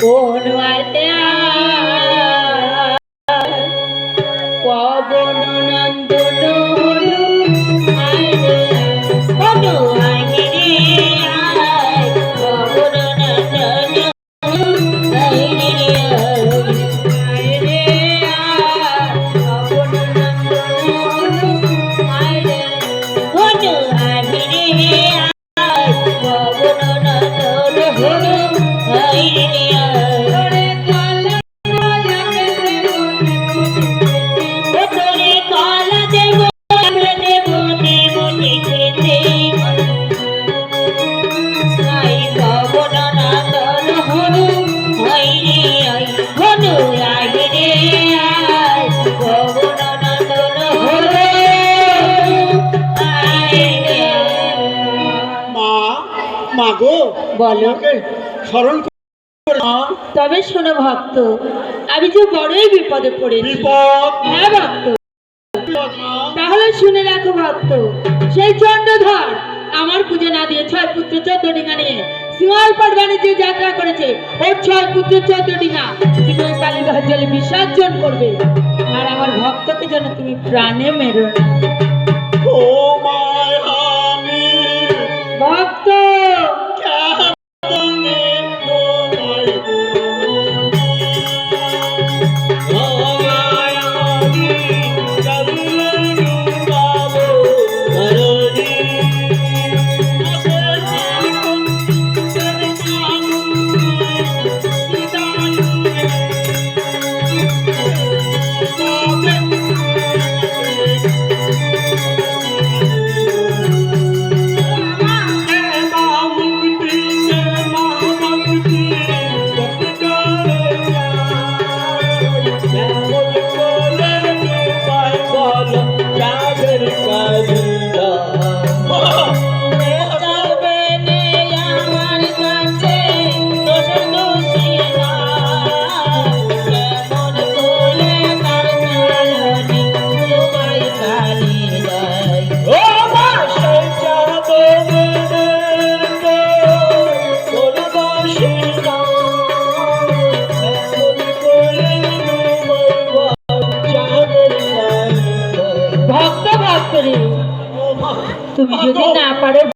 কোন পবন নন্দন হলো মা গো বলো স্মরণ তবে শোনো ভক্ত আমি যে বড়ই বিপদে পড়েছি। হ্যাঁ ভক্ত। তাহলে শুনে রাখো ভক্ত সেই চন্দ্রধর আমার পুজো না দিয়ে ছয় পুত্র চোদ্দ ডিঙা নিয়ে সিংহলপাট বাণিজ্যে যাত্রা করেছে। ওর ছয় পুত্র চোদ্দ ডিঙা। তুমি ওই জলে বিসর্জন করবে। আর আমার ভক্তকে যেন তুমি প্রাণে মেরো। ও Garu তুমি যদি না পারো